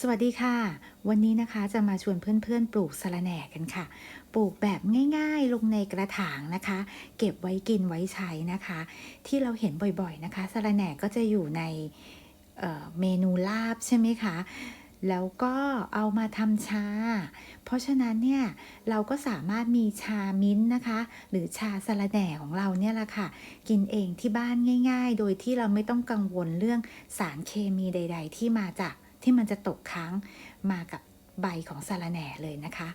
สวัสดีค่ะ วันนี้นะคะจะมาชวนเพื่อนๆ ปลูกสะระแหน่กันค่ะ ปลูกแบบง่ายๆ ลงในกระถางนะคะ เก็บไว้กินไว้ใช้นะคะ ที่เราเห็นบ่อยๆนะคะสะระแหน่ก็จะอยู่ในเเมนูลาบใช่ไหมคะแล้วก็เอามาทำชา เพราะฉะนั้นเนี่ยเราก็สามารถมีชามิ้นนะคะ หรือชาสะระแหน่ของเราเนี่ยแหละค่ะ กินเองที่บ้านง่าย ๆ โดยที่เราไม่ต้องกังวลเรื่องสารเคมีใด ๆ ที่มาจาก ที่มันจะตกค้างมากับใบของสะระแหน่เลยนะคะ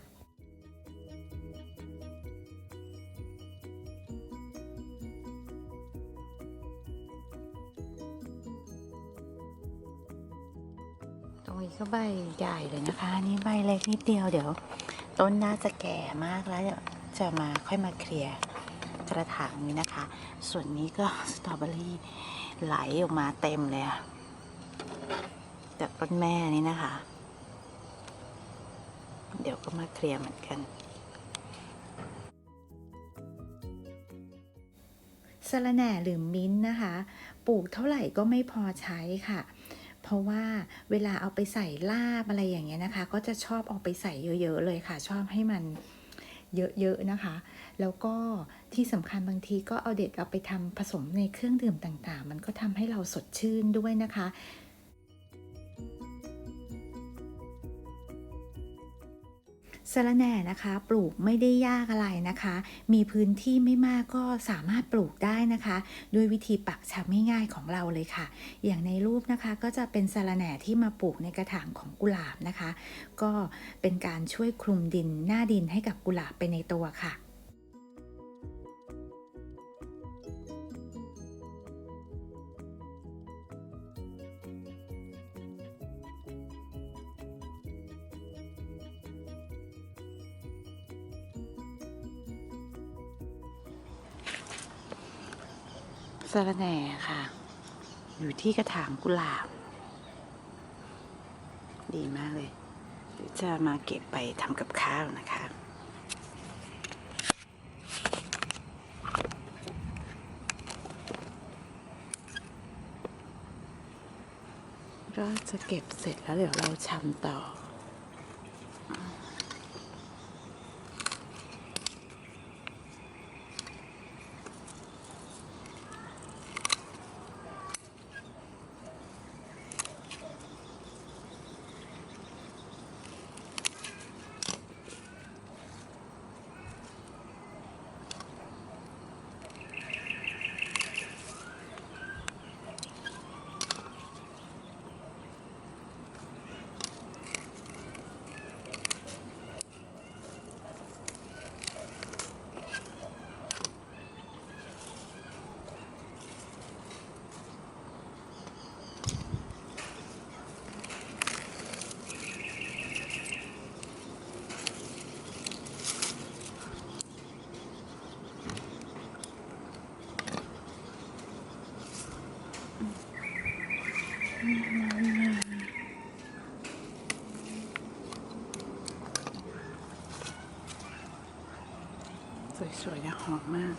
ตรงนี้ก็ใบใหญ่เลยนะคะอันนี่ใบเล็กนิดเดียวเดี๋ยว ต้นน่าจะแก่มากแล้วจะมาค่อยมาเคลียร์กระถางนี้นะคะ ส่วนนี้ก็สตรอเบอรี่ไหลออกมาเต็มเลยอะ จากต้นแม่นี่นะคะ เดี๋ยวก็มาเคลียร์เหมือนกันสะระแหน่หรือมิ้นท์นะคะ ปลูกเท่าไหร่ก็ไม่พอใช้ค่ะ เพราะว่าเวลาเอาไปใส่ลาบอะไรอย่างเงี้ยนะคะ ก็จะชอบเอาไปใส่เยอะ ๆ เลยค่ะ ชอบให้มันเยอะๆนะคะ แล้วก็ที่สำคัญบางทีก็เอาเด็ดเอาไปทำผสมในเครื่องดื่มต่างๆ มันก็ทำให้เราสดชื่นด้วยนะคะ สะระแหน่นะคะ ปลูกไม่ได้ยากอะไรนะคะ มีพื้นที่ไม่มากก็สามารถปลูกได้นะคะ ด้วยวิธีปักชำง่ายๆของเราเลยค่ะ อย่างในรูปนะคะก็จะเป็นสะระแหน่ที่มาปลูกในกระถางของกุหลาบนะคะ ก็เป็นการช่วยคลุมดินหน้าดินให้กับกุหลาบไปในตัวค่ะ สะระแหน่ค่ะ อยู่ที่กระถางกุหลาบ ดีมากเลยเดี๋ยวจะมาเก็บไปทำกับข้าวนะคะก็จะเก็บเสร็จแล้วเดี๋ยวเราชำต่อ สวยๆนะหอมมาก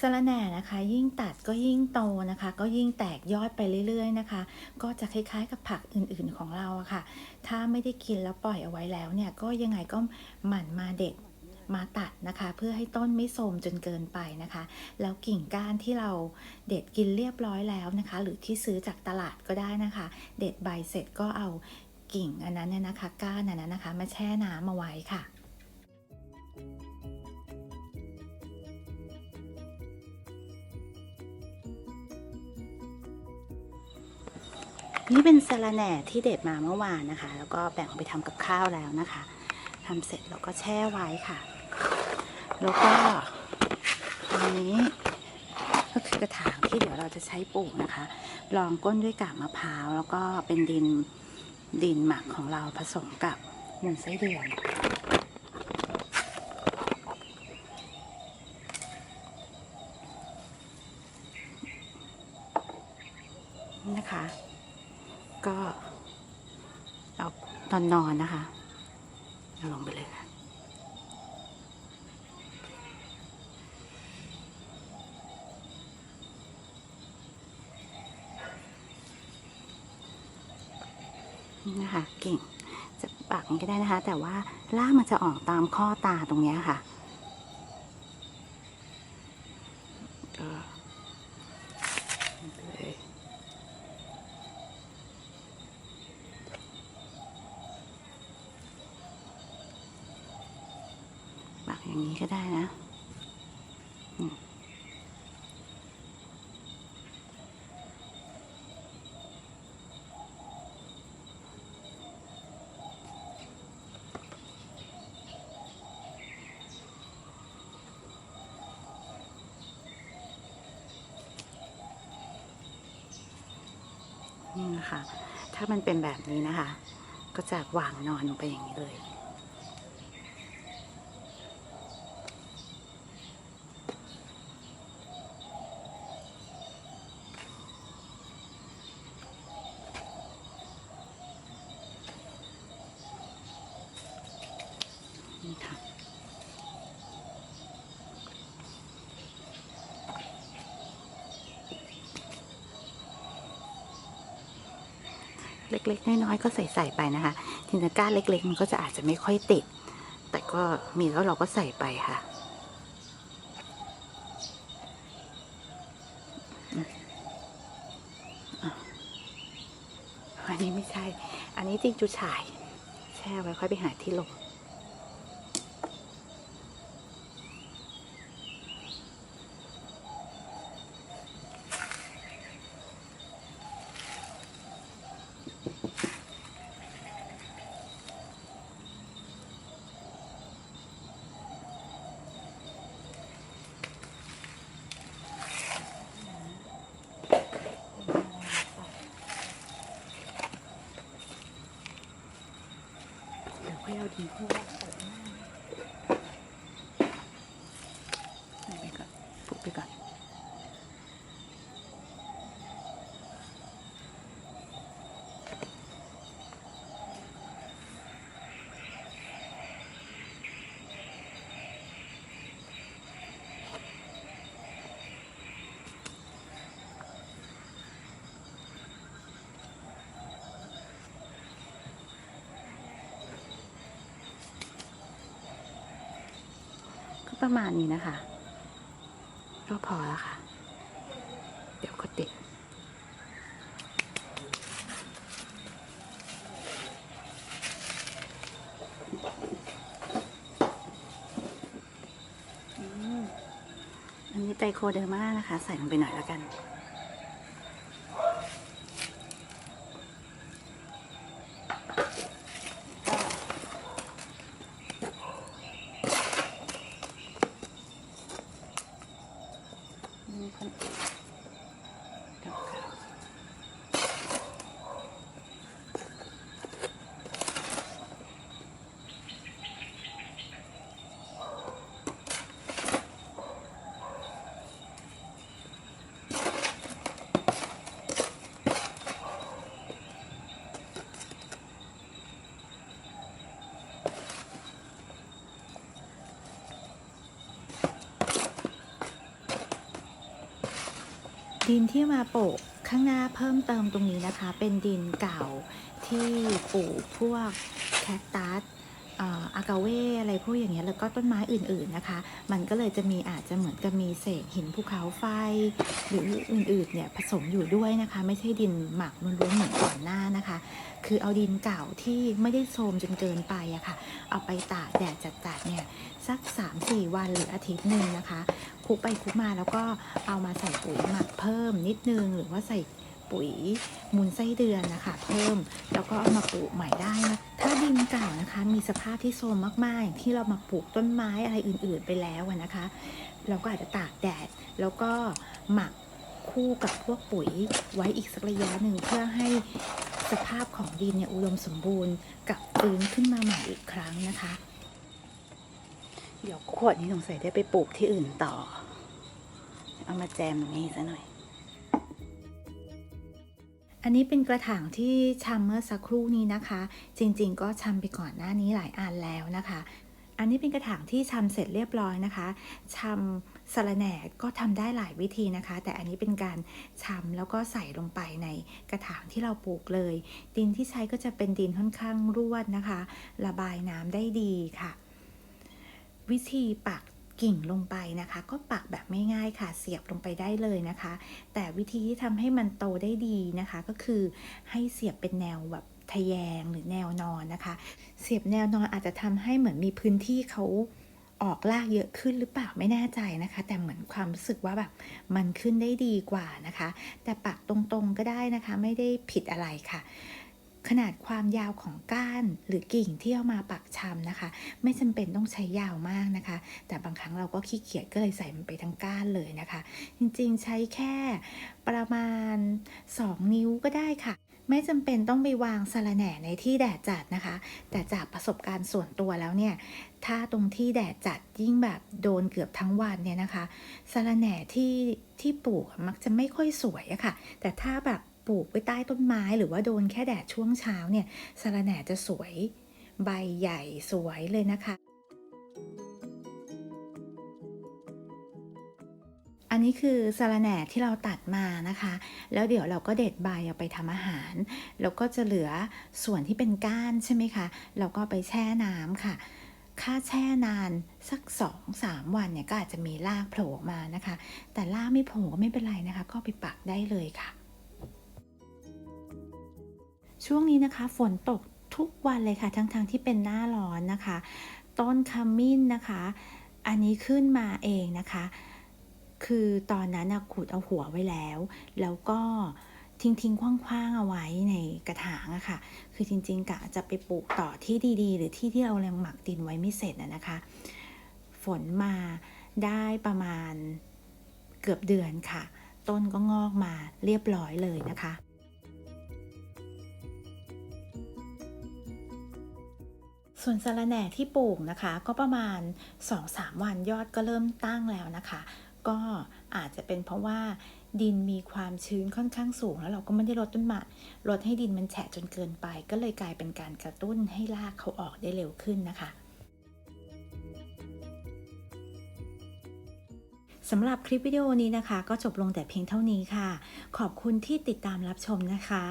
สะระแหน่นะคะ ยิ่งตัดก็ยิ่งโตนะคะ ก็ยิ่งแตกยอดไปเรื่อยๆนะคะ ก็จะคล้ายๆกับผักอื่นๆของเราอะค่ะ ถ้าไม่ได้กินแล้วปล่อยเอาไว้แล้วเนี่ยก็ยังไงก็หมั่นมาเด็ดมาตัดนะคะ เพื่อให้ต้นไม่โทรมจนเกินไปนะคะ แล้วกิ่งก้านที่เราเด็ดกินเรียบร้อยแล้วนะคะ หรือที่ซื้อจากตลาดก็ได้นะคะ เด็ดใบเสร็จก็เอากิ่งอันนั้นเนี่ยนะคะ ก้านอันนั้นนะคะ มาแช่น้ำเอาไว้ค่ะ นี่เป็นสาลาแหน่ที่เด็ดมาเมื่อวานนะคะ แล้วก็แบ่งไปทำกับข้าวแล้วนะคะทำเสร็จแล้วก็แช่ไว้ค่ะ แล้วก็ตอนนี้ก็คือกระถางที่เดี๋ยวเราจะใช้ปลูกนะคะ รองก้นด้วยกากมะพร้าว แล้วก็เป็นดินดินหมักของเราผสมกับมูลไส้เดือนนะคะ ก็เอาตอนนอนนะคะเอาลงไปเลยค่ะนี่นะคะเก่งจะปักก็ได้นะคะ แต่ว่าล่ามันจะออกตามข้อตาตรงเนี้ยค่ะก็เลยปัก อย่างนี้ก็ได้นะนี่นะคะ ถ้ามันเป็นแบบนี้นะคะ ก็จะวางนอนลงไปอย่างนี้เลย นี่ค่ะ เล็ก ๆ น้อยๆก็ใส่ๆไปนะคะทีนี้ก้านเล็ก ๆ มันก็จะอาจจะไม่ค่อยติด แต่ก็มีแล้วเราก็ใส่ไปค่ะอันนี้ไม่ใช่ อันนี้จริงจุฉาย แช่ไว้ค่อยไปหาที่ลง เดี๋ยวค่อยเอาดินคู่ใส่หน้าไปก่อนปลุกไปก่อน ก็ ประมาณนี้นะคะ ก็พอแล้วค่ะ เดี๋ยวก็ติดอันนี้ไตรโคเดอร์มานะคะ ใส่ลงไปหน่อยแล้วกัน ดินที่มาโปะข้างหน้าเพิ่มเติมตรงนี้นะคะ เป็นดินเก่าที่ปลูกพวกแคคตัสากาเวอะไรพวกอย่างเงี้ยแล้วก็ต้นไม้อื่นๆนะคะ มันก็เลยจะมีอาจจะเหมือนกับมีเศษหินภูเขาไฟ หรืออื่นๆเนี่ยผสมอยู่ด้วยนะคะ ไม่ใช่ดินหมักล้วนๆเหมือนก่อนหน้านะคะ คือเอาดินเก่าที่ไม่ได้โทรมจนเกินไปอะค่ะ เอาไปตากแดดจัดๆเนี่ยสัก 3-4 วันหรืออาทิตย์หนึ่งนะคะคลุกไปคลุกมาแล้วก็เอามาใส่ปุ๋ยหมักเพิ่มนิดนึงหรือว่าใส่ ปุ๋ยมูลไส้เดือนนะคะ เพิ่มแล้วก็เอามาปลูกใหม่ได้นะถ้าดินเก่านะคะ มีสภาพที่โทรมมากๆอย่างที่เรามาปลูกต้นไม้อะไรอื่น ๆไปแล้วนะคะ เราก็อาจจะตากแดดแล้วก็หมักคู่กับพวกปุ๋ยไว้อีกสักระยะหนึ่งเพื่อให้สภาพของดินเนี่ยอุดมสมบูรณ์กับฟื้นขึ้นมาใหม่อีกครั้งนะคะ เดี๋ยวขวดนี้สงสัยได้ไปปลูกที่อื่นต่อ เอามาแจมตรงนี้ซะหน่อย อันนี้เป็นกระถางที่ชำเมื่อสักครู่นี้นะคะ จริงๆ ก็ชำไปก่อนหน้านี้หลายอันแล้วนะคะ อันนี้เป็นกระถางที่ชำเสร็จเรียบร้อยนะคะชำสะระแหน่ก็ทำได้หลายวิธีนะคะ แต่อันนี้เป็นการชำแล้วก็ใส่ลงไปในกระถางที่เราปลูกเลย ดินที่ใช้ก็จะเป็นดินค่อนข้างร่วนนะคะ ระบายน้ำได้ดีค่ะ วิธีปัก กิ่งลงไปนะคะ ก็ปักแบบไม่ง่ายค่ะเสียบลงไปได้เลยนะคะ แต่วิธีที่ทำให้มันโตได้ดีนะคะ ก็คือให้เสียบเป็นแนวแบบทะแยงหรือแนวนอนนะคะ เสียบแนวนอนอาจจะทำให้เหมือนมีพื้นที่เขาออกลากเยอะขึ้นหรือเปล่าไม่แน่ใจนะคะ แต่เหมือนความรู้สึกว่าแบบมันขึ้นได้ดีกว่านะคะ แต่ปักตรงๆก็ได้นะคะ ไม่ได้ผิดอะไรค่ะ ขนาดความยาวของก้านหรือกิ่งที่เอามาปักชำนะคะ ไม่จำเป็นต้องใช้ยาวมากนะคะ แต่บางครั้งเราก็ขี้เกียจก็เลยใส่มันไปทั้งก้านเลยนะคะ จริงๆใช้แค่ประมาณ 2 นิ้วก็ได้ค่ะไม่จำเป็นต้องไปวางสะรแหน่ในที่แดดจัดนะคะ แต่จากประสบการณ์ส่วนตัวแล้วเนี่ย ถ้าตรงที่แดดจัดยิ่งแบบโดนเกือบทั้งวันเนี่ยนะคะสะรแหน่ที่ที่ปลูกมักจะไม่ค่อยสวยอะค่ะ แต่ถ้าแบบ ปลูกไว้ใต้ต้นไม้หรือว่าโดนแค่แดดช่วงเช้าเนี่ยสะระแหน่จะสวยใบใหญ่สวยเลยนะคะ อันนี้คือสะระแหน่ที่เราตัดมานะคะ แล้วเดี๋ยวเราก็เด็ดใบเอาไปทำอาหาร แล้วก็จะเหลือส่วนที่เป็นก้านใช่ไหมคะ เราก็ไปแช่น้ำค่ะค่าแช่นานสัก 2-3 วันเนี่ยก็อาจจะมีรากโผล่ออกมานะคะ แต่รากไม่โผล่ก็ไม่เป็นไรนะคะ ก็ไปปักได้เลยค่ะ ช่วงนี้นะคะ ฝนตกทุกวันเลยค่ะ ทั้งๆทที่เป็นหน้าร้อนนะคะ ต้นขมิ้นนะคะ อันนี้ขึ้นมาเองนะคะ คือตอนนั้นขุดเอาหัวไว้แล้ว แล้วก็ทิ้งทิ้งๆคว้างๆเอาไว้ในกระถางอะค่ะ คือจริงๆกะจะไปปลูกต่อที่ดีๆ หรือที่ที่เรายังหมักดินไว้ไม่เสร็จนะคะ ฝนมาได้ประมาณเกือบเดือนค่ะ ต้นก็งอกมาเรียบร้อยเลยนะคะ ส่วนสะระแหน่ที่ปลูกนะคะ ก็ประมาณ 2-3 วันยอดก็เริ่มตั้งแล้วนะคะ ก็อาจจะเป็นเพราะว่าดินมีความชื้นค่อนข้างสูง แล้วเราก็ไม่ได้ลดต้นไม้ลดให้ดินมันแฉะจนเกินไป ก็เลยกลายเป็นการกระตุ้นให้รากเขาออกได้เร็วขึ้นนะคะสำหรับคลิปวิดีโอนี้นะคะ ก็จบลงแต่เพียงเท่านี้ค่ะ ขอบคุณที่ติดตามรับชมนะคะ